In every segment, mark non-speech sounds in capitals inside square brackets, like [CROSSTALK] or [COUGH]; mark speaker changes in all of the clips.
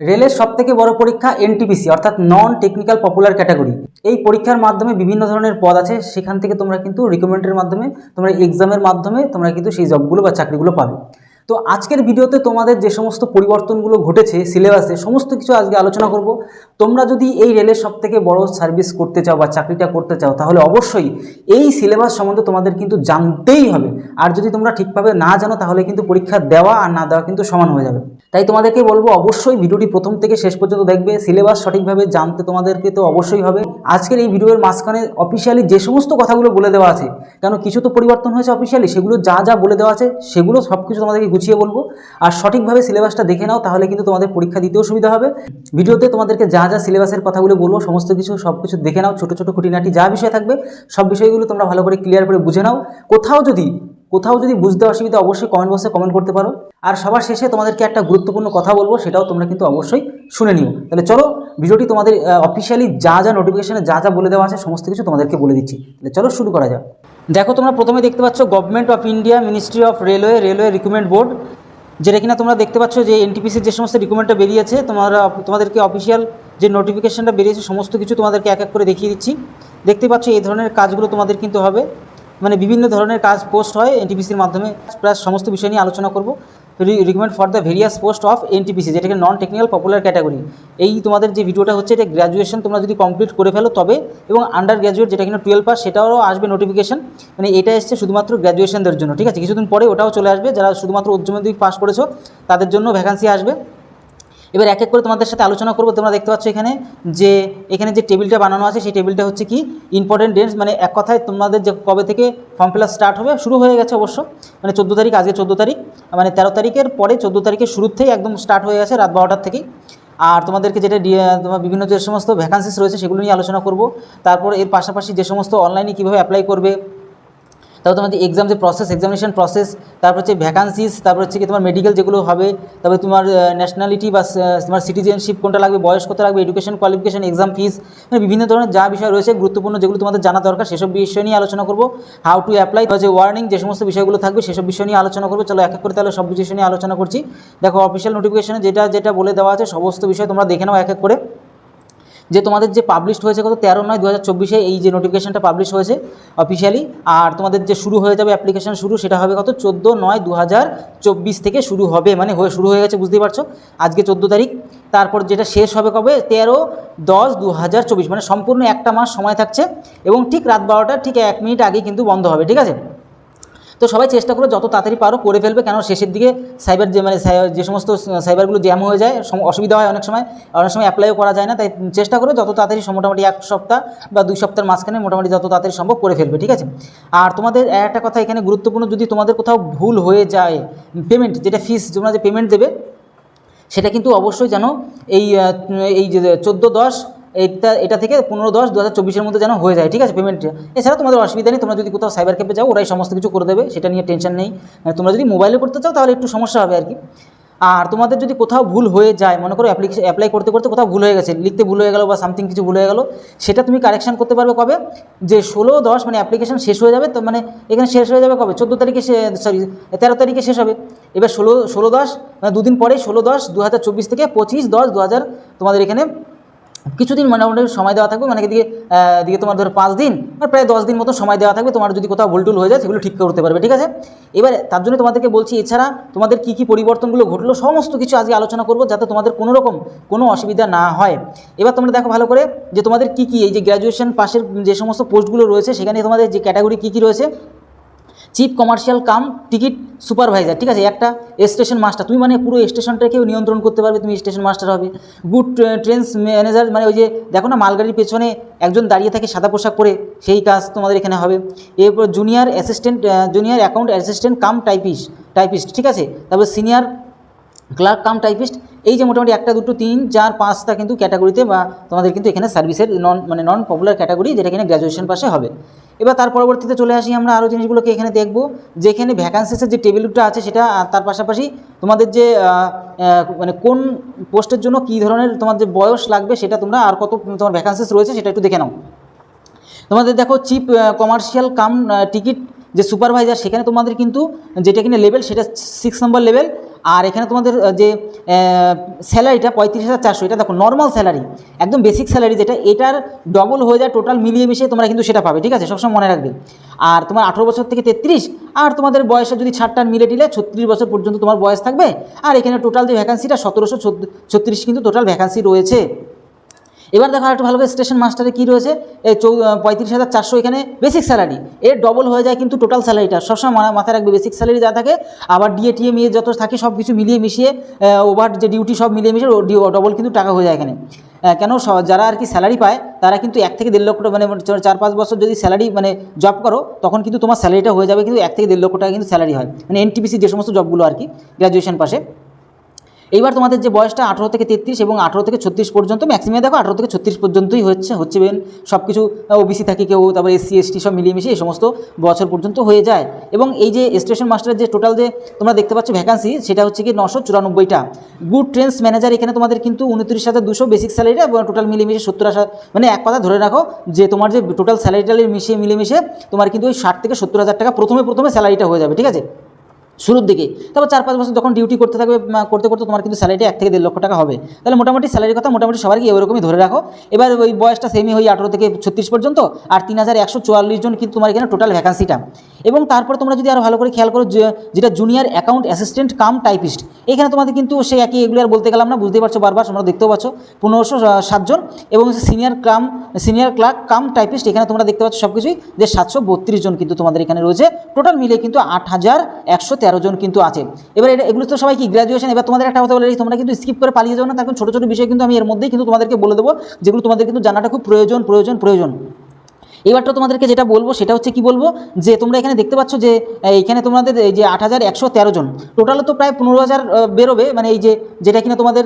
Speaker 1: রেলের সব থেকে বড় পরীক্ষা এনটিপিসি অর্থাৎ নন টেকনিক্যাল পপুলার ক্যাটাগরি এই পরীক্ষার মাধ্যমে বিভিন্ন ধরনের পদ আছে, সেখান থেকে তোমরা কিন্তু রিকমেন্ডের মাধ্যমে, তোমরা এক্সামের মাধ্যমে, তোমরা কিন্তু সেই জবগুলো বা চাকরিগুলো পাবে। তো আজকের ভিডিওতে তোমাদের যে সমস্ত পরিবর্তনগুলো ঘটেছে সিলেবাসে সমস্ত কিছু আজকে আলোচনা করব। তোমরা যদি এই রেলের সব থেকে বড় সার্ভিস করতে চাও বা চাকরিটা করতে চাও, তাহলে অবশ্যই এই সিলেবাস সম্বন্ধে তোমাদের কিন্তু জানতেই হবে। আর যদি তোমরা ঠিকভাবে না জানো, তাহলে কিন্তু পরীক্ষা দেওয়া আর না দেওয়া কিন্তু সমান হয়ে যাবে। তাই তোমাদেরকে বলব, অবশ্যই ভিডিওটি প্রথম থেকে শেষ পর্যন্ত দেখবে, সিলেবাস সঠিকভাবে জানতে তোমাদেরকে তো অবশ্যই হবে। আজকের এই ভিডিওর মাঝখানে অফিসিয়ালি যে সমস্ত কথাগুলো বলে দেওয়া আছে, কেন কিছু তো পরিবর্তন হয়েছে অফিসিয়ালি সেগুলো যা যা বলে দেওয়া আছে, সেগুলো সব কিছু তোমাদেরকে গুছিয়ে বলব। আর সঠিকভাবে সিলেবাসটা দেখে নাও, তাহলে কিন্তু তোমাদের পরীক্ষা দিতেও সুবিধা হবে। ভিডিওতে তোমাদেরকে যা যা সিলেবাসের কথাগুলো বলব, সমস্ত কিছু সব কিছু দেখে নাও, ছোটো ছোটো খুঁটিনাটি যা বিষয় থাকবে, সব বিষয়গুলো তোমরা ভালো করে ক্লিয়ার করে বুঝে নাও। কোথাও যদি কোথাও যদি বুঝতে অসুবিধা অবশ্যই কমেন্ট বক্সে কমেন্ট করতে পারো। আর সবার শেষে তোমাদেরকে একটা গুরুত্বপূর্ণ কথা বলব, সেটাও তোমরা কিন্তু অবশ্যই শুনে নিও। তাহলে চলো, ভিডিওটি তোমাদের অফিসিয়ালি যা যা নোটিফিকেশনে যা যা বলে দেওয়া আছে, সমস্ত কিছু তোমাদেরকে বলে দিচ্ছি। তাহলে চলো শুরু করা যাক। দেখো, তোমরা প্রথমে দেখতে পাচ্ছ government of India ministry of railway railway recruitment board যেটা কিনা তোমরা দেখতে পাচ্ছ যে এনটিপিসির যে সমস্ত রিক্রুটমেন্টটা বেরিয়েছে, তোমরা, তোমাদেরকে অফিসিয়াল যে নোটিফিকেশনটা বেরিয়েছে, সমস্ত কিছু তোমাদেরকে এক এক করে দেখিয়ে দিচ্ছি। দেখতে পাচ্ছ এই ধরনের কাজগুলো তোমাদের কিন্তু হবে। মানে বিভিন্ন ধরনের কাজ পোস্ট হয় এনটিপিসির মাধ্যমে। প্রায় সমস্ত বিষয় নিয়ে আলোচনা করব। Recommend for the various post of NTPC যেটাকে নন টেকনিক্যাল পপুলার ক্যাটাগরি এই তোমাদের যে ভিডিওটা হচ্ছে, এটা গ্র্যাজুয়েশন তোমরা যদি কমপ্লিট করে ফেলো তবে, এবং আন্ডার গ্র্যাজুয়েট যেটা কিনা টুয়েলভ পাস সেটাও আসবে নোটিফিকেশন মানে এটা এসছে শুধুমাত্র গ্র্যাজুয়েশনদের জন্য, ঠিক আছে? কিছুদিন পরে ওটাও চলে আসবে। যারা শুধুমাত্র উচ্চ মাধ্যমিক পাস করেছ, তাদের জন্য ভ্যাকান্সি আসবে। এবার এক এক করে তোমাদের সাথে আলোচনা করব। তোমরা দেখতে পাচ্ছ এখানে যে এখানে যে টেবিলটা বানানো আছে, সেই টেবিলটা হচ্ছে কি ইম্পর্টেন্ট ডেটস মানে এক কথায় তোমাদের যে কবে থেকে ফর্ম ফিল স্টার্ট হবে, শুরু হয়ে গেছে অবশ্য। মানে চোদ্দ তারিখ, আজকে চোদ্দ তারিখ মানে তেরো তারিখের পরে চোদ্দ তারিখের শুরুতেই একদম স্টার্ট হয়ে গেছে রাত বারোটার থেকেই। আর তোমাদেরকে যেটা তোমার বিভিন্ন যে সমস্ত ভ্যাকান্সিস রয়েছে, সেগুলো নিয়ে আলোচনা করব। তারপর এর পাশাপাশি যে সমস্ত অনলাইনে কীভাবে অ্যাপ্লাই করবে তারপর তোমাদের এক্সাম যে প্রসেস এক্সামিনেশন প্রসেস তারপর হচ্ছে ভ্যাকান্সিস তারপর হচ্ছে কি তোমার মেডিকেল যেগুলো হবে, তারপরে তোমার ন্যাশনালিটি বা তোমার সিটিজেনশিপ কোনটা লাগবে, বয়স কত লাগবে এডুকেশন কোয়ালিফিকেশন এক্সাম ফিস মানে বিভিন্ন ধরনের যা বিষয় রয়েছে, গুরুত্বপূর্ণ যেগুলো তোমাদের জানা দরকার, সেসব বিষয় নিয়ে আলোচনা করব। হাউ টু অ্যাপ্লাই যে ওয়ার্নিং যে সমস্ত বিষয়গুলো থাকবে, সেসব বিষয় নিয়ে আলোচনা করব। চলো এক এক করে তাহলে সব বিষয় নিয়ে আলোচনা করছি। দেখো অফিসিয়াল নোটিফিকেশনে যেটা যেটা বলে দেওয়া আছে, সমস্ত বিষয় তোমরা দেখে নাও এক এক করে। যে তোমাদের যে পাবলিশড হয়েছে কত? তেরো নয় দু হাজার চব্বিশে এই যে নোটিফিকেশনটা পাবলিশ হয়েছে অফিসিয়ালি আর তোমাদের যে শুরু হয়ে যাবে অ্যাপ্লিকেশন শুরু, সেটা হবে কত? চোদ্দ নয় দু হাজার চব্বিশ থেকে শুরু হবে মানে হয়ে, শুরু হয়ে গেছে, বুঝতেই পারছ? আজকে চোদ্দ তারিখ, তারপর যেটা শেষ হবে কবে? তেরো দশ দু হাজার চব্বিশ মানে সম্পূর্ণ একটা মাস সময় থাকছে, এবং ঠিক রাত বারোটা, ঠিক এক মিনিট আগে কিন্তু বন্ধ হবে, ঠিক আছে? তো সবাই চেষ্টা করো যত তাড়াতাড়ি পারো করে ফেলবে কেন শেষের দিকে সাইবার যে মানে যে সমস্ত সাইবারগুলো জ্যাম হয়ে যায় অসুবিধা হয় অনেক সময় অনেক সময় অ্যাপ্লাইও করা যায় না, তাই চেষ্টা করো যত তাড়াতাড়ি মোটামুটি এক সপ্তাহ বা দুই সপ্তাহের মাঝখানে মোটামুটি যত তাড়াতাড়ি সম্ভব করে ফেলবে, ঠিক আছে? আর তোমাদের একটা কথা এখানে গুরুত্বপূর্ণ, যদি তোমাদের কোথাও ভুল হয়ে যায় পেমেন্ট যেটা ফিস তোমরা যে পেমেন্ট দেবে, সেটা কিন্তু অবশ্যই জানো, এই এই যে চোদ্দ দশ এটা এটা থেকে পনেরো দশ দু হাজার চব্বিশের মধ্যে যেন হয়ে যায়, ঠিক আছে পেমেন্টটা এছাড়া তোমাদের অসুবিধা নেই, তোমরা যদি কোথাও সাইবার ক্যাফে যাও, ওরাই সমস্ত কিছু করে দেবে, সেটা নিয়ে টেনশন নেই। তোমরা যদি মোবাইলে করতে চাও, তাহলে একটু সমস্যা হবে আর কি। আর তোমাদের যদি কোথাও ভুল হয়ে যায়, মনে করো অ্যাপ্লিকেশন অ্যাপ্লাই করতে করতে কোথাও ভুল হয়ে গেছে, লিখতে ভুল হয়ে গেলো বা সামথিং কিছু ভুল হয়ে গেলো, সেটা তুমি কারেকশান করতে পারবে কবে? যে ষোলো দশ মানে অ্যাপ্লিকেশন শেষ হয়ে যাবে, তো মানে এখানে শেষ হয়ে যাবে কবে? চোদ্দ তারিখে সরি তেরো তারিখে শেষ হবে। এবার ষোলো ষোলো দশ মানে দুদিন পরে ষোলো দশ দু থেকে পঁচিশ দশ দু তোমাদের এখানে কিছুদিন মোটামুটি সময় দেওয়া থাকবে মানে এদিকে দিকে তোমার ধরো পাঁচ দিন আর প্রায় দশ দিন মতো সময় দেওয়া থাকবে, তোমার যদি কোথাও ভুলটুল হয়ে যায়, সেগুলো ঠিক করতে পারবে, ঠিক আছে? এবার তার জন্য তোমাদেরকে বলছি, এছাড়া তোমাদের কী কী পরিবর্তনগুলো ঘটলো, সমস্ত কিছু আজকে আলোচনা করব, যাতে তোমাদের কোনো রকম কোনো অসুবিধা না হয়। এবার তোমরা দেখো ভালো করে যে তোমাদের কী কী, এই যে গ্র্যাজুয়েশন পাশের যে সমস্ত পোস্টগুলো রয়েছে, সেখানে তোমাদের যে ক্যাটাগরি কী কী রয়েছে chief commercial cum ticket supervisor ঠিক আছে? একটা স্টেশন মাস্টার তুমি মানে পুরো স্টেশনটাকেও নিয়ন্ত্রণ করতে পারবে, তুমি স্টেশন মাস্টার হবে। গুড ট্রেন্স ম্যানেজার মানে ওই যে, দেখো না, মালগাড়ির পেছনে একজন দাঁড়িয়ে থাকে সাদা পোশাক পরে, সেই কাজ তোমাদের এখানে হবে। এরপর junior assistant junior account assistant cum typist typist ঠিক আছে? তারপর সিনিয়র ক্লার্ক কাম টাইপিস্ট এই যে মোটামুটি একটা, দুটো, তিন, চার, পাঁচটা কিন্তু ক্যাটাগরিতে বা তোমাদের কিন্তু এখানে সার্ভিসের নন মানে নন পপুলার ক্যাটাগরি যেটা এখানে গ্র্যাজুয়েশন পাশে হবে। এবার তার পরবর্তীতে চলে আসি আমরা আরও জিনিসগুলোকে এখানে দেখব। যেখানে ভ্যাকান্সিসের যে টেবিলটা আছে সেটা তার পাশাপাশি তোমাদের যে মানে কোন পোস্টের জন্য কী ধরনের তোমার যে বয়স লাগবে সেটা তোমরা আর কত তোমার ভ্যাকান্সিস রয়েছে সেটা একটু দেখে নাও। তোমাদের দেখো চিপ কমার্শিয়াল কাম টিকিট যে সুপারভাইজার সেখানে তোমাদের কিন্তু যেটা কিনা লেভেল সেটা সিক্স নম্বর লেভেল আর এখানে তোমাদের যে স্যালারিটা পঁয়ত্রিশ হাজার চারশো, এটা দেখো নর্মাল স্যালারি একদম বেসিক স্যালারি যেটা, এটার ডবল হয়ে যায় টোটাল মিলিয়ে মিশিয়ে তোমরা কিন্তু সেটা পাবে, ঠিক আছে? সবসময় মনে রাখবে। আর তোমার আঠেরো বছর থেকে তেত্রিশ, আর তোমাদের বয়সে যদি ছাড়টার মিলে টিলে ছত্রিশ বছর পর্যন্ত তোমার বয়স থাকবে। আর এখানে টোটাল যে ভ্যাকান্সিটা সতেরোশো ছত্রিশ কিন্তু টোটাল ভ্যাকান্সি রয়েছে। এবার দেখো একটু ভালো করে স্টেশন মাস্টারে কী রয়েছে? এই চৌ পঁয়ত্রিশ হাজার চারশো এখানে বেসিক স্যালারি এর ডবল হয়ে যায় কিন্তু টোটাল স্যালারিটা সবসময় মাথা- মাথায় রাখবে বেসিক স্যালারি যা থাকে, আবার ডিএ টিএ মিয়ে যত থাকে সব কিছু মিলিয়ে মিশিয়ে ওভার যে ডিউটি সব মিলিয়ে মিশিয়ে ডবল কিন্তু টাকা হয়ে যায় এখানে। কেন যারা আর কি স্যালারি পায়, তারা কিন্তু এক থেকে দেড় লক্ষ টাকা মানে চার পাঁচ বছর যদি স্যালারি মানে জব করো, তখন কিন্তু তোমার স্যালারিটা হয়ে যাবে কিন্তু এক থেকে দেড় লক্ষ টাকা কিন্তু স্যালারি হয়। মানে এনটিপিসি যে সমস্ত জবগুলো আর কি গ্র্যাজুয়েশন পাশে। এইবার তোমাদের যে বয়সটা আঠেরো থেকে তেত্রিশ এবং আঠেরো থেকে ছত্রিশ পর্যন্ত ম্যাক্সিমাম দেখো আঠেরো থেকে ছত্রিশ পর্যন্তই হচ্ছে হচ্ছে বেন সব কিছু ও ওবিসি থাকে কেউ, তারপর এসসি এসটি সব মিলিয়ে মিশিয়ে এই সমস্ত বছর পর্যন্ত হয়ে যায়। এবং এই যে স্টেশন মাস্টারের যে টোটাল যে তোমরা দেখতে পাচ্ছ ভ্যাকান্সি সেটা হচ্ছে কি নশো চুরানব্বইটা। গুড ট্রেন্স ম্যানেজার এখানে তোমাদের কিন্তু উনত্রিশ হাজার দুশো বেসিক স্যালারিটা এবং টোটাল মিলিয়ে মিশিয়ে সত্তর হাজার মানে এক কথা ধরে রাখো যে তোমার যে টোটাল স্যালারিটা মিশিয়ে মিলিয়ে মিশিয়ে তোমার কিন্তু ওই ষাট থেকে সত্তর হাজার টাকা প্রথমে প্রথমে স্যালারিটা হয়ে যাবে, ঠিক আছে? শুরুর দিকে। তারপর চার পাঁচ বছর যখন ডিউটি করতে থাকবে করতে করতে তোমার কিন্তু স্যালারিটা এক থেকে দেড় লক্ষ টাকা হবে। তাহলে মোটামুটি স্যালারির কথা মোটামুটি সবারই ওরকমই ধরে রাখো। এবার ওই বয়সটা সেমই হয়ে আঠেরো থেকে ছত্রিশ পর্যন্ত, আর তিন হাজার একশো চুয়াল্লিশ জন কিন্তু তোমার এখানে টোটাল ভ্যাকান্সিটা এবং তারপর তোমরা যদি আরও ভালো করে খেয়াল করো যেটা junior account assistant cum typist এখানে তোমাদের কিন্তু সেই একই এগুলো আর বলতে গেলাম না, বুঝতেই পারছ বারবার, তোমরা দেখতেও পাচ্ছ, পনেরোশো সাতজন এবং senior cum senior clerk cum typist এখানে তোমরা দেখতে পাচ্ছ সব কিছুই যে সাতশো বত্রিশ জন কিন্তু তোমাদের এখানে রয়েছে। টোটাল মিলে কিন্তু আট হাজার একশো তেরো জন কিন্তু আছে। এবার এটা এগুলো তো সবাই কি গ্র্যাজুয়েশন এবার তোমাদের একটা কথা বলে তোমরা কিন্তু স্কিপ করে পালিয়ে যাও না তার ছোটো ছোটো বিষয় কিন্তু আমি এর মধ্যেই কিন্তু তোমাদেরকে বলে দেবো, যেগুলো তোমাদের কিন্তু জানাটা খুব প্রয়োজন প্রয়োজন প্রয়োজন। এবারটা তোমাদেরকে যেটা বলব, সেটা হচ্ছে কি বলব, যে তোমরা এখানে দেখতে পাচ্ছ যে এখানে তোমাদের এই যে আট হাজার একশো তেরো জন। টোটালে তো প্রায় পনেরো হাজার বেরোবে মানে এই যে যেটা কিনা তোমাদের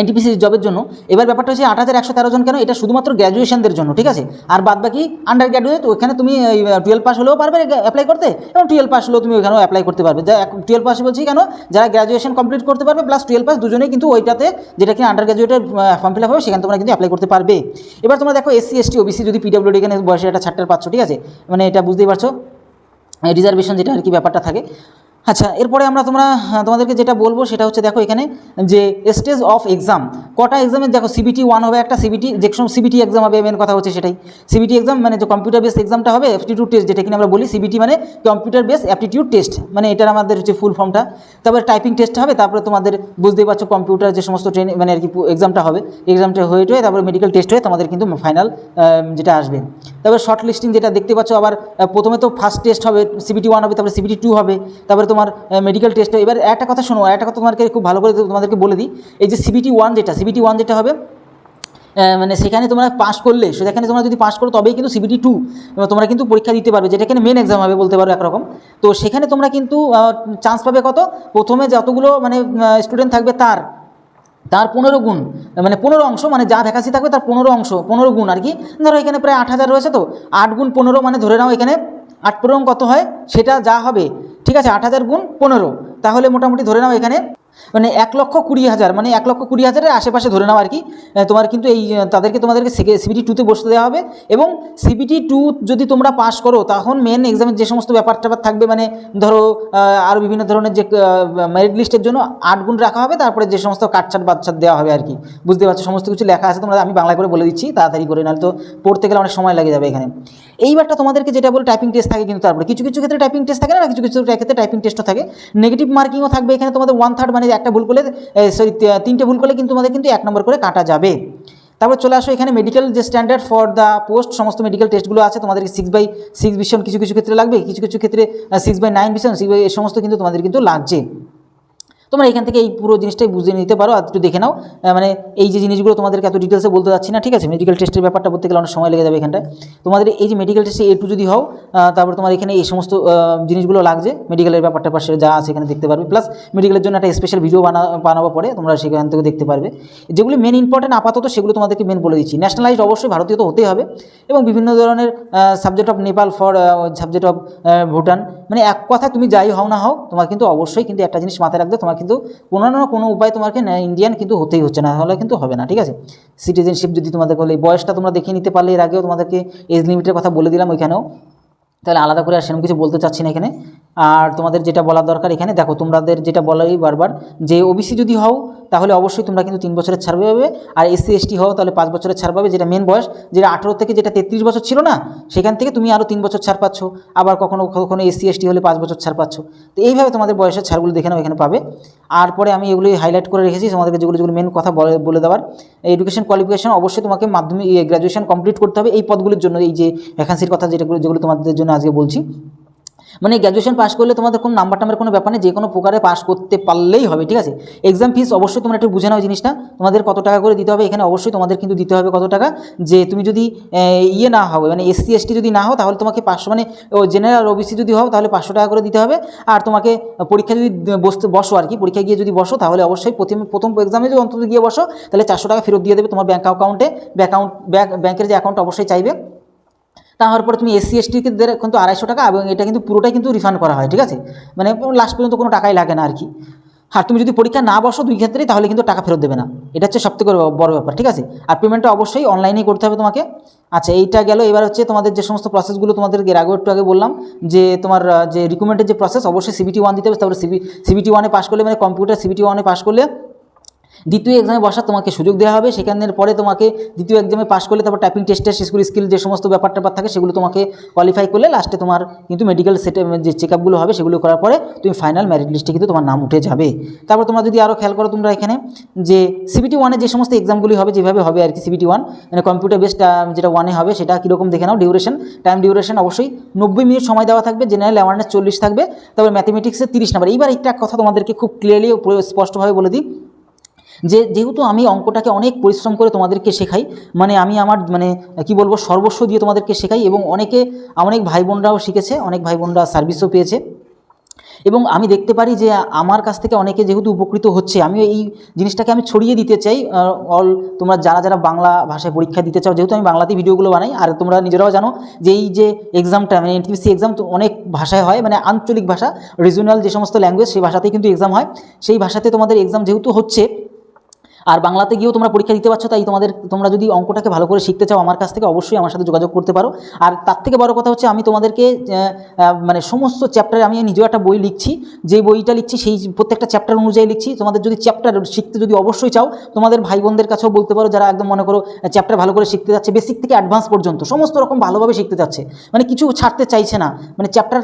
Speaker 1: এনটিপিসি জবের জন্য। এবার ব্যাপারটা হচ্ছে আট হাজার একশো তেরো জন কেন? এটা শুধুমাত্র গ্র্যাজুয়েশনদের জন্য, ঠিক আছে? আর বাদ বাকি আন্ডার গ্র্যাজুয়েট ওখানে তুমি টুয়েলভ পাস হলেও পারবে অ্যাপ্লাই করতে, এবং টুয়েলভ পাস হলেও তুমি ওখানেও অ্যাপ্লাই করতে পারবে। যা টুয়েলভ পাস বলছি কেন? যারা গ্র্যাজুয়েশন কমপ্লিট করতে পারবে প্লাস টুয়েলভ পাস দুজনেই কিন্তু ওইটাতে যেটা কি আন্ডার গ্র্যাজুয়েটের ফর্ম ফিল আপ হবে, সেখানে তোমরা কিন্তু অ্যাপ্লাই করতে পারবে। এবার তোমরা দেখো এসসি এসটি ওবিসি যদি পিডব্লিউডি এখানে বয়সে একটা ছাড়টার পাচ্ছ, ঠিক আছে? মানে এটা বুঝতেই পারছ? রিজার্ভেশন যেটা আর কি ব্যাপারটা থাকে। আচ্ছা এরপরে আমরা তোমরা তোমাদেরকে যেটা বলব সেটা হচ্ছে দেখো এখানে যে স্টেজ অফ এক্সাম কটা এক্সামের দেখো সিবিটি ওয়ান হবে, একটা সিবিটি যে সিবিটি এক্সাম হবে মেন কথা হচ্ছে সেটাই। সিবিটি এক্সাম মানে যে কম্পিউটার বেস এক্সামটা হবে অ্যাপটিটিউড টেস্ট যেটা কিনা আমরা বলি সিবিটি মানে কম্পিউটার বেস অ্যাপটিটিউড টেস্ট মানে এটার আমাদের হচ্ছে ফুল ফর্মটা তারপরে টাইপিং টেস্ট হবে, তারপরে তোমাদের বুঝতেই পারছ কম্পিউটার যে সমস্ত ট্রেনিং মানে আর কি এক্সামটা হবে। এক্সামটা হয়ে টয়ে তারপরে মেডিকেল টেস্ট হয়ে তোমাদের কিন্তু ফাইনাল যেটা আসবে। তারপরে শর্ট লিস্টিং যেটা দেখতে পাচ্ছ আবার প্রথমে তো ফার্স্ট টেস্ট হবে সিবিটি ওয়ান হবে, তারপরে সিবিটি টু হবে। তারপরে তোমার মেডিকেল টেস্ট এবার একটা কথা শোনো একটা কথা তোমাদেরকে খুব ভালো করে তোমাদেরকে বলে দিই। এই যে সিবিটি ওয়ান যেটা সিবিটি ওয়ান যেটা হবে মানে সেখানে তোমরা পাস করলে, সেখানে তোমরা যদি পাস করো, তবেই কিন্তু সিবিটি টু তোমরা কিন্তু পরীক্ষা দিতে পারবে, যেটা এখানে মেন এক্সাম হবে বলতে পারো একরকম। তো সেখানে তোমরা কিন্তু চান্স পাবে কত? প্রথমে যতগুলো মানে স্টুডেন্ট থাকবে তার তার পনেরো গুণ মানে পনেরো অংশ মানে যা ভ্যাকান্সি থাকবে তার পনেরো অংশ, পনেরো গুণ আর কি। ধরো এখানে প্রায় আট হাজার রয়েছে তো, আট গুণ পনেরো মানে ধরে নাও এখানে আট পনেরো কত হয়? সেটা যা হবে ঠিক আছে আট হাজার গুণ পনেরো। তাহলে মোটামুটি ধরে নাও এখানে মানে এক লক্ষ কুড়ি হাজার মানে এক লক্ষ কুড়ি হাজারের আশেপাশে ধরে নাও আর কি তোমার কিন্তু এই তাদেরকে তোমাদেরকে সিবিটি টুতে বসতে দেওয়া হবে এবং সিবিটি টু যদি তোমরা পাস করো, তখন মেন এক্সামের যে সমস্ত ব্যাপার ট্যাপার থাকবে মানে ধরো আরও বিভিন্ন ধরনের যে মেরিট লিস্টের জন্য আট গুণ রাখা হবে, তারপরে যে সমস্ত কাটছাট বাচ্চাট দেওয়া হবে আর কি। বুঝতে পারছ? সমস্ত কিছু লেখা আছে, তোমরা আমি বাংলা করে বলে দিচ্ছি, তাড়াতাড়ি করে, নাহলে তো পড়তে গেলে অনেক সময় লেগে যাবে এখানে। এইবারটা তোমাদেরকে যেটা বলে টাইপিং টেস্ট থাকে কিন্তু তারপরে। কিছু কিছু ক্ষেত্রে টাইপিং টেস্ট থাকে না কিছু কিছু ক্ষেত্রে টাইপিং টেস্টও থাকে। নেগেটিভ মার্কিংও থাকবে এখানে তোমাদের ওয়ান থার্ড মানে একটা ভুল করলে সরি তিনটে ভুল করলে কিন্তু তোমাদের কিন্তু এক নম্বর করে কাটা যাবে। তারপর চলে আসো এখানে মেডিকেল যে স্ট্যান্ডার্ড ফর দ্য পোস্ট সমস্ত মেডিকেল টেস্টগুলো আছে, তোমাদের সিক্স বাই সিক্স ভিশন কিছু কিছু ক্ষেত্রে লাগবে, কিছু কিছু ক্ষেত্রে six by nine vision six by এই সমস্ত কিন্তু তোমাদের কিন্তু লাগছে। তোমরা এখান থেকে এই পুরো জিনিসটাই বুঝে নিতে পারো, আর একটু দেখে নাও। মানে এই যে জিনিসগুলো তোমাদেরকে এত ডিটেলসে বলতে যাচ্ছি না, ঠিক আছে? মেডিকেল টেস্টের ব্যাপারটা বলতে গেলে অনেক সময় লেগে যাবে এখানটায়। তোমাদের এই যে মেডিকেল টেস্টে এ টু যদি হও তারপর তোমার এখানে এই সমস্ত জিনিসগুলো লাগছে। মেডিকেলের ব্যাপারটা পাশে যা আছে এখানে দেখতে পারবে। প্লাস মেডিকেলের জন্য একটা স্পেশাল ভিডিও বানা, বানাবো পরে, তোমরা সেখান থেকে দেখতে পারবে। যেগুলি মেন ইম্পর্টেন্ট আপাতত সেগুলো তোমাদেরকে মেন বলে দিচ্ছি। ন্যাশনালাইজড অবশ্যই ভারতীয় তো হতেই হবে। এবং বিভিন্ন ধরনের subject of Nepal for subject of Bhutan মানে এক কথা তুমি যাই হও না হও, তোমার কিন্তু অবশ্যই কিন্তু একটা জিনিস মাথায় রাখবে তোমার কিন্তু কোনো না কোনো উপায় তোমাকে ইন্ডিয়ান কিন্তু হতেই হচ্ছে না হলে কিন্তু হবে না, ঠিক আছে? সিটিজেনশিপ যদি তোমাদের বলে বয়সটা তোমরা দেখিয়ে নিতে পারলে, এর আগেও তোমাদেরকে এজ লিমিটের কথা বলে দিলাম ওইখানেও, তাহলে আলাদা করে আর সেরকম কিছু বলতে চাচ্ছি না এখানে। আর তোমাদের যেটা বলার দরকার এখানে, দেখো তোমাদের যেটা বলাই বারবার, যে ওবিসি যদি হও, তাহলে অবশ্যই তোমরা কিন্তু তিন বছরের ছাড় পাবে। আর এসসি এসটি হও, তাহলে পাঁচ বছরের ছাড় পাবে, যেটা মেন বয়স। যেটা আঠেরো থেকে যেটা তেত্রিশ বছর ছিল না, সেখান থেকে তুমি আরও তিন বছর ছাড় পাচ্ছ। আবার কখনো কখনো এসসি এসটি হলে পাঁচ বছর ছাড় পাচ্ছ। তো এইভাবে তোমাদের বয়সের ছাড়গুলো দেখে নাও, এখানে পাবে। আর পরে আমি এগুলি হাইলাইট করে রেখেছি, তোমাদেরকে যেগুলো যেগুলো মেন কথা বলে বলে দেওয়ার। এডুকেশন কোয়ালিফিকেশন অবশ্যই তোমাকে মাধ্যমিক গ্র্যাজুয়েশন কমপ্লিট করতে হবে এই পদগুলির জন্য, এই যে ভ্যাকান্সির কথা যেটা, যেগুলো তোমাদের জন্য আজকে বলছি। মানে গ্র্যাজুয়েশন পাস করলে তোমাদের কোনো নাম্বার টাম্বার কোনো ব্যাপার নেই যে কোনো প্রকারে পাস করতে পারলেই হবে, ঠিক আছে? এক্সাম ফিস অবশ্যই তোমরা একটু বুঝে নাও জিনিসটা, তোমাদের কত টাকা করে দিতে হবে, এখানে অবশ্যই তোমাদের কিন্তু দিতে হবে কত টাকা, যে তুমি যদি ইয়ে না হবে মানে এসসি এসটি যদি না হও, তাহলে তোমাকে পাঁচশো মানে জেনারেল ওবিসি যদি হও, তাহলে পাঁচশো টাকা করে দিতে হবে, আর তোমাকে পরীক্ষা যদি বসতে, বসো আর কি পরীক্ষা গিয়ে যদি বসো, তাহলে অবশ্যই প্রথম প্রথম এক্সামে যদি অন্তত গিয়ে বসো, তাহলে চারশো টাকা ফেরত দিয়ে দেবে তোমার ব্যাঙ্ক অ্যাকাউন্টে ব্যাঙ্ক ব্যাংকের যে অ্যাকাউন্ট অবশ্যই চাইবে। তারপরে তুমি এসসি এসটিকে কিন্তু আড়াইশো টাকা এবং এটা কিন্তু পুরোটাই কিন্তু রিফান্ড করা হয়, ঠিক আছে? মানে লাস্ট পর্যন্ত কোনো টাকাই লাগে না আর কি আর তুমি যদি পরীক্ষা না বসো দুই ক্ষেত্রেই তাহলে কিন্তু টাকা ফেরত দেবে না। এটা হচ্ছে সবথেকে বড় ব্যাপার, ঠিক আছে? আর পেমেন্টটা অবশ্যই অনলাইনেই করতে হবে তোমাকে। আচ্ছা এইটা গেল। এবার হচ্ছে তোমাদের যে সমস্ত প্রসেসগুলো তোমাদের এর আগেও একটু আগে বললাম, যে তোমার যে রিকমেন্ডের যে প্রসেস অবশ্যই সিবিটি ওয়ান দিতে হবে। তারপরে সিবি সিবিটি ওয়ানে পাস করলে মানে কম্পিউটার সিবিটি ওয়ানে পাস করলে দ্বিতীয় এক্সামে বসার তোমাকে সুযোগ দেওয়া হবে, সেখানের পরে তোমাকে দ্বিতীয় এক্সামে পাস করলে তারপর টাইপিং টেস্টের স্কুল স্কিল যে সমস্ত ব্যাপার ট্যাপার থাকে সেগুলো তোমাকে কোয়ালিফাই করলে লাস্টে তোমার কিন্তু মেডিকেল সেটে যে চেক আপগুলো হবে সেগুলো করার পরে তুমি ফাইনাল মেরিট লিস্টে কিন্তু তোমার নাম উঠে যাবে। তারপর তোমরা যদি আরও খেয়াল করো তোমরা এখানে যে সিবিটি ওয়ানে যে সমস্ত এক্সামগুলি হবে যেভাবে হবে আর কি সিবিটি ওয়ান মানে কম্পিউটার বেসড যেটা ওয়ানে হবে সেটা কীরকম দেখে নাও ডিউরেশন টাইম ডিউরেশন অবশ্যই নব্বই মিনিট সময় দেওয়া থাকবে জেনারেল অ্যাওয়ারনেস চল্লিশ থাকবে, তারপর ম্যাথমেটিক্সে তিরিশ নাম্বার এইবার একটা কথা তোমাদেরকে খুব ক্লিয়ারলি স্পষ্টভাবে বলে দিই যে যেহেতু আমি অঙ্কটাকে অনেক পরিশ্রম করে তোমাদেরকে শেখাই মানে আমি আমার মানে কি বলব, সর্বস্ব দিয়ে তোমাদেরকে শেখাই এবং অনেকে, অনেক ভাই বোনরাও শিখেছে, অনেক ভাই বোনরা সার্ভিসও পেয়েছে। এবং আমি দেখতে পারি যে আমার কাছ থেকে অনেকে যেহেতু উপকৃত হচ্ছে আমি এই জিনিসটাকে আমি ছড়িয়ে দিতে চাই। অল তোমরা যারা যারা বাংলা ভাষায় পরীক্ষা দিতে চাও, যেহেতু আমি বাংলাতেই ভিডিওগুলো বানাই, আর তোমরা নিজেরাও জানো যে এই যে এক্সামটা মানে এনটিপিসি এক্সাম তো অনেক ভাষায় হয় মানে আঞ্চলিক ভাষা রিজনাল যে সমস্ত ল্যাঙ্গুয়েজ সেই ভাষাতেই কিন্তু এক্সাম হয়। সেই ভাষাতে তোমাদের এক্সাম যেহেতু হচ্ছে আর বাংলাতে গিয়েও তোমরা পরীক্ষা দিতে পারছ, তাই তোমাদের, তোমরা যদি অঙ্কটাকে ভালো করে শিখতে চাও আমার কাছ থেকে, অবশ্যই আমার সাথে যোগাযোগ করতে পারো। আর তার থেকে বড় কথা হচ্ছে আমি তোমাদেরকে মানে সমস্ত চ্যাপ্টারে আমি নিজেও একটা বই লিখছি, যে বইটা লিখছি সেই প্রত্যেকটা চ্যাপ্টার অনুযায়ী লিখছি। তোমাদের যদি চ্যাপ্টার শিখতে যদি অবশ্যই চাও, তোমাদের ভাই বোনদের কাছেও বলতে পারো, যারা একদম মনে করো চ্যাপ্টার ভালো করে শিখতে যাচ্ছে বেসিক থেকে অ্যাডভান্স পর্যন্ত, সমস্ত রকম ভালোভাবে শিখতে যাচ্ছে। মানে কিছু ছাড়তে চাইছে না। মানে চ্যাপ্টার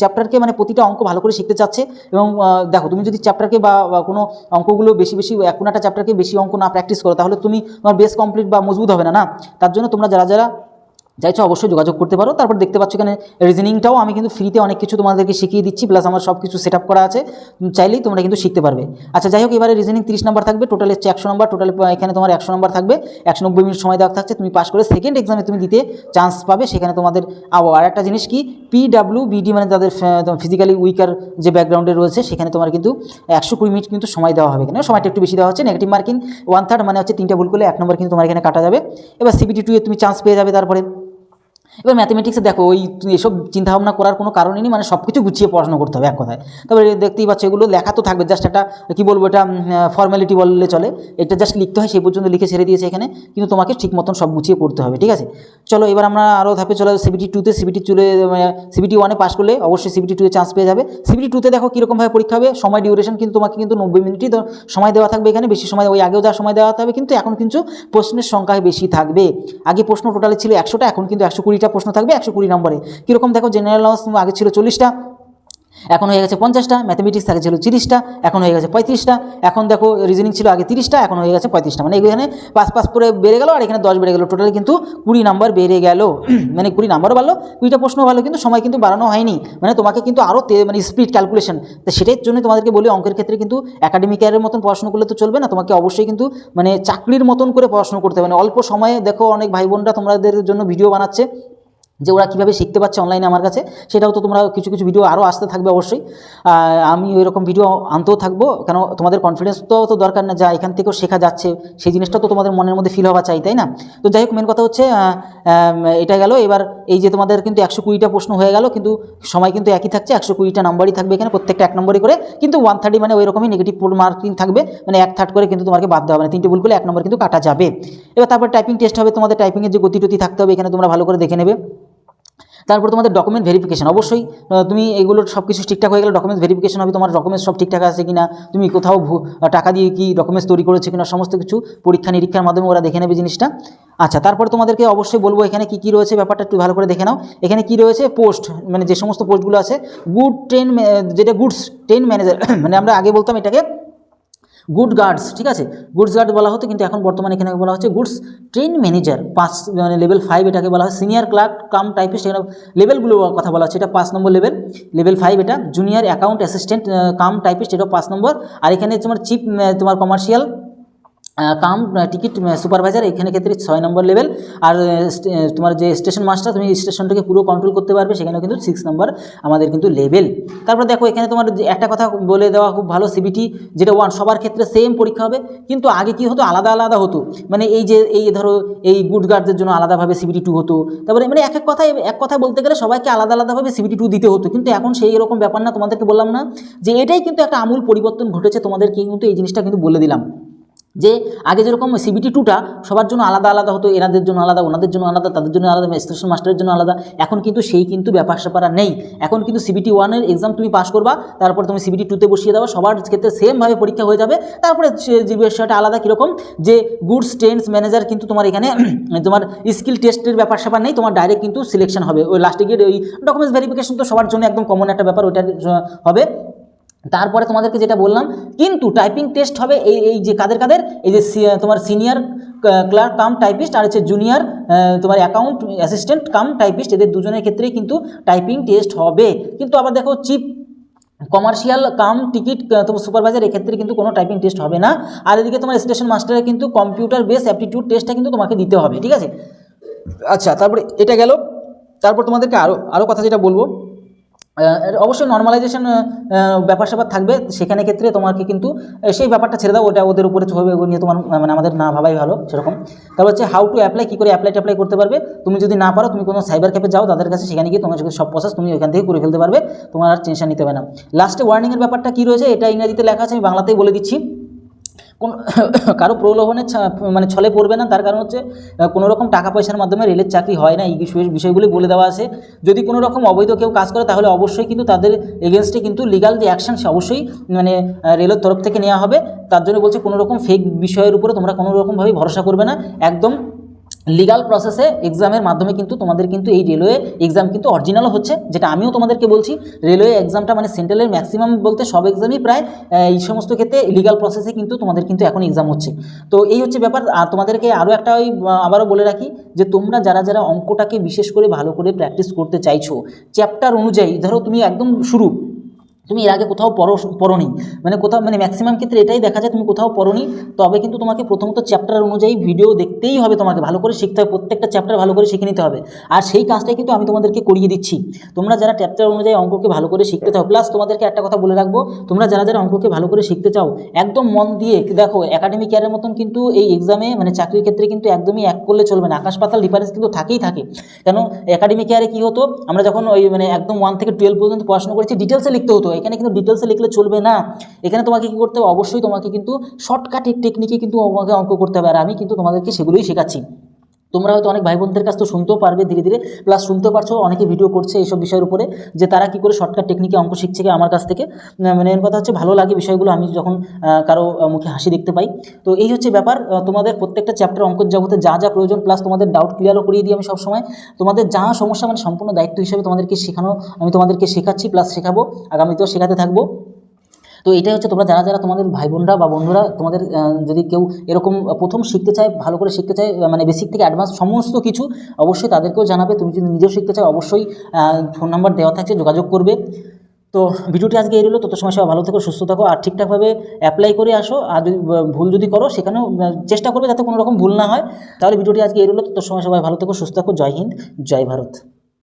Speaker 1: চ্যাপ্টারকে মানে প্রতিটা অঙ্ক ভালো করে শিখতে চাচ্ছে এবং দেখো তুমি যদি চ্যাপ্টারকে বা কোনো অঙ্কগুলো বেশি বেশি কোনো একটা চ্যাপ্টারকে বেশি অঙ্ক না প্র্যাকটিস করো, তাহলে তুমি তোমার বেস কমপ্লিট বা মজবুত হবে না না? তার জন্য তোমরা যারা যারা চাইছো অবশ্যই যোগাযোগ করতে পারো। তারপর দেখতে পাচ্ছ এখানে রিজনিংটাও আমি কিন্তু ফ্রিতে অনেক কিছু তোমাদেরকে শিখিয়ে দিচ্ছি প্লাস আমার সব কিছু সেট করা আছে। চাইলেই তোমরা কিন্তু শিখতে পারবে। আচ্ছা যাই হোক, এবারে রিজনিং তিরিশ নাম্বার থাকবে। টোটাল হচ্ছে একশো নাম্বার টোটাল এখানে তোমার একশো নাম্বার থাকবে। একশো নব্বই মিনিট সময় দেওয়া থাকছে। তুমি পাস করে সেকেন্ড এক্সামে তুমি দিতে চান্স পাবে। সেখানে তোমাদের আর একটা জিনিস কি? পিডাব্লিউ বিডি মানে তাদের ফিজিক্যালি উইকার যে ব্যাকগ্রাউন্ডে রয়েছে, সেখানে তোমার কিন্তু একশো কুড়ি মিনিট কিন্তু সময় দেওয়া হবে। এখানে সময়টা একটু বেশি দেওয়া হচ্ছে। নেগেটিভ মার্কিং ওয়ান থার্ড মানে হচ্ছে তিনটা ভুল করলে এক নম্বর কিন্তু তোমার এখানে কাটা যাবে। এবার সিবিটি টু এ তুমি চান্স পেয়ে যাবে তারপরে। এবার ম্যাথমেটিক্সে দেখো, ওই এসব চিন্তাভাবনা করার কোনো কারণই নেই মানে সব কিছু গুছিয়ে পড়াশোনা করতে হবে এক কথায়। তারপরে দেখতেই পাচ্ছ এগুলো লেখা তো থাকবে জাস্ট একটা, কী বলব এটা ফর্মালিটি বললে চলে। এটা জাস্ট লিখতে হয়, সেই পর্যন্ত লিখে ছেড়ে দিয়েছে এখানে, কিন্তু তোমাকে ঠিক মতন সব গুছিয়ে পড়তে হবে, ঠিক আছে? চলো এবার আমরা আরও ধাপে চলে সিবিটি টুতে সিবিটি চলে সিবিটি ওয়ানে পাস করলে অবশ্যই সিবিটি টুয়ে চান্স পেয়ে যাবে। সিবিটি টুতে দেখো কীরকমভাবে পরীক্ষা হবে, সময় ডিউরেশন কিন্তু তোমাকে কিন্তু নব্বই মিনিটই সময় দেওয়া থাকবে এখানে, বেশি সময়, ওই আগেও যা সময় দেওয়া হবে কিন্তু এখন কিন্তু প্রশ্নের সংখ্যা বেশি থাকবে। আগে প্রশ্ন টোটালে ছিল একশোটা, এখন কিন্তু একশো কুড়ি কুড়িটা প্রশ্ন থাকবে একশো কুড়ি নম্বরে। কীরকম দেখো জেনারেল নলেজ আগে ছিল চল্লিশটা এখন হয়ে গেছে পঞ্চাশটা ম্যাথমেটিক্স আগে ছিল তিরিশটা, এখন হয়ে গেছে পঁয়ত্রিশটা, এখন দেখো রিজনিং ছিল আগে তিরিশটা, এখন হয়ে গেছে পঁয়ত্রিশটা। মানে এখানে পাঁচ পাঁচ করে বেড়ে গেল আর এখানে দশ বেড়ে গেল। টোটালি কিন্তু কুড়ি নাম্বার বেড়ে গেল। [CLEARS THROAT] মানে কুড়ি নাম্বারও ভালো কুড়িটা প্রশ্ন ভালো কিন্তু সময় কিন্তু বাড়ানো হয়নি। মানে তোমাকে কিন্তু আরও মানে স্পিড ক্যালকুলেশন তো সেটার জন্য তোমাদেরকে বলি, অঙ্কের ক্ষেত্রে কিন্তু একাডেমিক ইয়ারের মতন পড়াশোনা করলে তো চলবে না, তোমাকে অবশ্যই কিন্তু মানে চাকরির মতন করে পড়াশোনা করতে হবে। মানে অল্প সময়ে দেখো অনেক ভাই বোনরা তোমাদের জন্য ভিডিও বানাচ্ছে। যে ওরা কীভাবে শিখতে পারছে অনলাইনে আমার কাছে, সেটাও তো তোমরা কিছু কিছু ভিডিও আরও আসতে থাকবে অবশ্যই। আমি ওই রকম ভিডিও আনতেও থাকব, কেন তোমাদের কনফিডেন্স তো তো দরকার না, যা এখান থেকেও শেখা যাচ্ছে, সেই জিনিসটা তো তোমাদের মনের মধ্যে ফিল হওয়া চাই, তাই না? তো যাই হোক মেন কথা হচ্ছে এটা গেল, এবার এই যে তোমাদের কিন্তু একশো কুড়িটা প্রশ্ন হয়ে গেল, কিন্তু সময় কিন্তু একই থাকছে, একশো কুড়িটা নাম্বারই থাকবে এখানে, প্রত্যেকটা এক নম্বরই করে, কিন্তু ওয়ান থার্টি মানে ওই রকমই নেগেটিভ মার্কিং থাকবে মানে এক থার্ড করে কিন্তু তোমাকে বাদ দেওয়া হবে না, তিনটে ভুল করলে এক নম্বর কিন্তু কাটা যাবে। এবার তারপর টাইপিং টেস্ট হবে, তোমাদের টাইপিংয়ের যে গতি টতি থাকতে হবে, এখানে তোমরা ভালো করে দেখে নেবে। তারপর তোমাদের ডকুমেন্ট ভেরিফিকেশন অবশ্যই তুমি এগুলো সব কিছু ঠিকঠাক হয়ে গেলে ডকুমেন্টস ভেরিফিকেশন হবে, তোমার ডকুমেন্টস সব ঠিকঠাক আছে কিনা, তুমি কোথাও টাকা দিয়ে কি ডকুমেন্টস তৈরি করেছ কিনা, সমস্ত কিছু পরীক্ষা নিরীক্ষার মাধ্যমে ওরা দেখে নেবে জিনিসটা। আচ্ছা তারপর তোমাদেরকে অবশ্যই বলব এখানে কি কি রয়েছে, ব্যাপারটা একটু ভালো করে দেখে নাও। এখানে কি রয়েছে? পোস্ট মানে যে সমস্ত পোস্টগুলো আছে গুড ট্রেন যেটা গুডস ট্রেন ম্যানেজার মানে আমরা আগে বলতাম এটাকে গুড গার্ডস ঠিক আছে? গুডস গার্ড বলা হতো, কিন্তু এখন বর্তমানে এখানে বলা হচ্ছে গুডস ট্রেন ম্যানেজার পাঁচ মানে লেভেল ফাইভ এটাকে বলা হয়। সিনিয়র ক্লার্ক কাম টাইপিস্ট এখানে লেভেলগুলো কথা বলা হচ্ছে, এটা পাঁচ নম্বর লেভেল লেভেল ফাইভ এটা। Junior account assistant cum typist এটা পাঁচ নম্বর। আর এখানে তোমার চিপ তোমার কমার্শিয়াল কাম টিকিট সুপারভাইজার, এখানে ক্ষেত্রে ছয় নম্বর লেভেল। আর তোমার যে স্টেশন মাস্টার, তুমি স্টেশনটাকে পুরো কন্ট্রোল করতে পারবে, সেখানেও কিন্তু সিক্স নম্বর আমাদের কিন্তু লেভেল। তারপর দেখো, এখানে তোমার একটা কথা বলে দেওয়া খুব ভালো সিবিটি যেটা ওয়ান সবার ক্ষেত্রে সেম পরীক্ষা হবে, কিন্তু আগে কি হতো? আলাদা আলাদা হতো। মানে এই যে, এই ধরো, এই গুড গার্ডদের জন্য আলাদাভাবে সিবিটি টু হতো। তারপরে মানে এক এক কথায় এক কথায় বলতে গেলে সবাইকে আলাদা, আলাদাভাবে সিবিটি টু দিতে হতো। কিন্তু এখন সেই এরকম ব্যাপার না, তোমাদেরকে বললাম না, যে এটাই কিন্তু একটা আমূল পরিবর্তন ঘটেছে, তোমাদেরকে কিন্তু এই জিনিসটা কিন্তু বলে দিলাম। যে আগে যেরকম সিবিটি টুটা সবার জন্য আলাদা আলাদা হতো, এনাদের জন্য আলাদা, ওনাদের জন্য আলাদা, তাদের জন্য আলাদা স্টেশন মাস্টারের জন্য আলাদা। এখন কিন্তু সেই কিন্তু ব্যাপার স্যাপার নেই। এখন কিন্তু সিবিটি ওয়ানের এক্সাম তুমি পাস করবা, তারপর তুমি সিবিটি টুতে বসিয়ে দেওয়া সবার ক্ষেত্রে সেমভাবে পরীক্ষা হয়ে যাবে। তারপরে যে বিষয়টা আলাদা কীরকম, যে গুডস ট্রেন্ডস ম্যানেজার কিন্তু তোমার এখানে [CLEARS THROAT] তোমার স্কিল টেস্টের ব্যাপার স্যাপার নেই, তোমার ডাইরেক্ট কিন্তু সিলেকশন হবে। ওই লাস্টে গিয়ে ওই ডকুমেন্টস ভেরিফিকেশন তো সবার জন্য একদম কমন একটা ব্যাপার ওইটা হবে। তারপরে তোমাদেরকে যেটা বললাম, কিন্তু টাইপিং টেস্ট হবে এই এই যে কাদের কাদের? এই যে তোমার সিনিয়র ক্লার্ক কাম টাইপিস্ট আর হচ্ছে জুনিয়র তোমার অ্যাকাউন্ট অ্যাসিস্ট্যান্ট কাম টাইপিস্ট এদের দুজনের ক্ষেত্রেই কিন্তু টাইপিং টেস্ট হবে। কিন্তু আবার দেখো চিপ কমার্শিয়াল কাম টিকিট তোমার সুপারভাইজার এক্ষেত্রে কিন্তু কোনো টাইপিং টেস্ট হবে না। আর এদিকে তোমার স্টেশন মাস্টারের কিন্তু কম্পিউটার বেস অ্যাপটিটিউড টেস্টটা কিন্তু তোমাকে দিতে হবে, ঠিক আছে? আচ্ছা তারপরে এটা গেল। তারপর তোমাদেরকে আরও আরও কথা যেটা বলব অবশ্যই নর্মালাইজেশন ব্যাপার স্যাপার থাকবে। সেখানে ক্ষেত্রে তোমাকে কিন্তু সেই ব্যাপারটা ছেড়ে দাও, ওটা ওদের উপরে ওগুলো নিয়ে তোমার মানে আমাদের না ভাবাই ভালো, সেরকম। তারপর হচ্ছে হাউ টু অ্যাপ্লাই কী করে অ্যাপ্লাই ট্যাপ্লাই করতে পারবে। তুমি যদি না পারো, তুমি কোনো সাইবার ক্যাফে যাও, তাদের কাছে সেখানে গিয়ে তোমার সব প্রসেস তুমি ওখান থেকে করে ফেলতে পারবে। তোমার আর টেনশন নিতে হবে না। লাস্টে ওয়ার্নিংয়ের ব্যাপারটা কী রয়েছে? এটা ইংরাজিতে লেখা আছে, আমি বাংলাতেই বলে দিচ্ছি। কোন কারও প্রলোভনের মানে ছলে পড়বে না, তার কারণ হচ্ছে কোনো রকম টাকা পয়সার মাধ্যমে রেলের চাকরি হয় না, এই বিষয় বিষয়গুলি বলে দেওয়া আছে। যদি কোনো রকম অবৈধ কেউ কাজ করে, তাহলে অবশ্যই কিন্তু তাদের এগেনস্টে কিন্তু লিগাল যে অ্যাকশান সে অবশ্যই মানে রেলের তরফ থেকে নেওয়া হবে। তার জন্য বলছে কোনো রকম ফেক বিষয়ের উপরে তোমরা কোনো রকমভাবে ভরসা করবে না। একদম লিগাল প্রসেসে এক্সামের মাধ্যমে কিন্তু তোমাদের কিন্তু এই রেলওয়ে এক্সাম কিন্তু অরিজিনালও হচ্ছে, যেটা আমিও তোমাদেরকে বলছি। রেলওয়ে এক্সামটা মানে সেন্ট্রালের ম্যাক্সিমাম বলতে সব এক্সামই প্রায় এই সমস্ত ক্ষেত্রে লিগাল প্রসেসে কিন্তু তোমাদের কিন্তু এখন এক্সাম হচ্ছে। তো এই হচ্ছে ব্যাপার, আর তোমাদেরকে আরও একটা ওই আবারও বলে রাখি যে তোমরা যারা যারা অঙ্কটাকে বিশেষ করে ভালো করে প্র্যাকটিস করতে চাইছো চ্যাপ্টার অনুযায়ী, ধরো তুমি একদম শুরু তুমি এর আগে কোথাও পড়ো, পড়োনি। মানে কোথাও মানে ম্যাক্সিমাম ক্ষেত্রে এটাই দেখা যায়, তুমি কোথাও পড়োনি, তবে কিন্তু তোমাকে প্রথমত চ্যাপ্টার অনুযায়ী ভিডিও দেখতেই হবে তোমাকে, ভালো করে শিখতে হবে, প্রত্যেকটা চ্যাপ্টার ভালো করে শিখে নিতে হবে। আর সেই কাজটাই কিন্তু আমি তোমাদেরকে করিয়ে দিচ্ছি। তোমরা যারা চ্যাপ্টার অনুযায়ী অঙ্ককে ভালো করে শিখতে চাও প্লাস তোমাদেরকে একটা কথা বলে রাখব, তোমরা যারা যারা অঙ্ককে ভালো করে শিখতে চাও, একদম মন দিয়ে দেখো একাডেমিক ইয়ারের মতন কিন্তু এই এক্সামে মানে চাকরির ক্ষেত্রে কিন্তু একদমই এক করলে চলবে না, আকাশ পাতাল ডিফারেন্স কিন্তু থাকেই থাকে। কেন? একাডেমিক ইয়ারে কী হতো? আমরা যখন ওই মানে একদম ওয়ান থেকে টুয়েলভ পর্যন্ত পড়াশোনা করেছি ডিটেলসে লিখতে হতো এখানে কিন্তু ডিটেলসে লিখলে চলবে না। এখানে তোমাকে কী করতে হবে? অবশ্যই তোমাকে কিন্তু শর্টকাটের টেকনিকে কিন্তু আমাকে অঙ্ক করতে হবে। আর আমি কিন্তু তোমাদেরকে সেগুলোই শেখাচ্ছি। তোমরা হয়তো অনেক ভাই বোনদের কাছ তো শুনতেও পারবে ধীরে ধীরে। প্লাস শুনতেও পারছ, অনেকে ভিডিও করছে এইসব বিষয়ের উপরে, যে তারা কী করে শর্টকাট টেকনিকে অঙ্ক শিখছে আমার কাছ থেকে। মানে এর কথা হচ্ছে ভালো লাগে বিষয়গুলো, আমি যখন কারও মুখে হাসি দেখতে পাই। তো এই হচ্ছে ব্যাপার তোমাদের প্রত্যেকটা চ্যাপ্টার অঙ্কের জগতে যা যা প্রয়োজন প্লাস তোমাদের ডাউট ক্লিয়ারও করিয়ে দিই আমি সবসময়। তোমাদের যা সমস্যা মানে সম্পূর্ণ দায়িত্ব হিসেবে তোমাদেরকে শেখানো, আমি তোমাদেরকে শেখাচ্ছি প্লাস শেখাবো, আগামীতেও শেখাতে থাকব। তো এটাই হচ্ছে তোমরা যারা যারা তোমাদের ভাই বোনরা বা বন্ধুরা তোমাদের যদি কেউ এরকম প্রথম শিখতে চায়, ভালো করে শিখতে চায় মানে বেসিক থেকে অ্যাডভান্স সমস্ত কিছু, অবশ্যই তাদেরকেও জানাবে। তুমি যদি নিজেও শিখতে চাও, অবশ্যই ফোন নাম্বার দেওয়া থাকছে, যোগাযোগ করবে। তো ভিডিওটি আজকে এই রইল। তত সময় সবাই ভালো থেকো, সুস্থ থাকো, আর ঠিকঠাকভাবে অ্যাপ্লাই করে আসো। আর যদি ভুল যদি করো, সেখানেও চেষ্টা করবে যাতে কোনো রকম ভুল না হয়। তাহলে ভিডিওটি আজকে এই রইল। তত সময় সবাই ভালো থেকো, সুস্থ থাকো। জয় হিন্দ, জয় ভারত।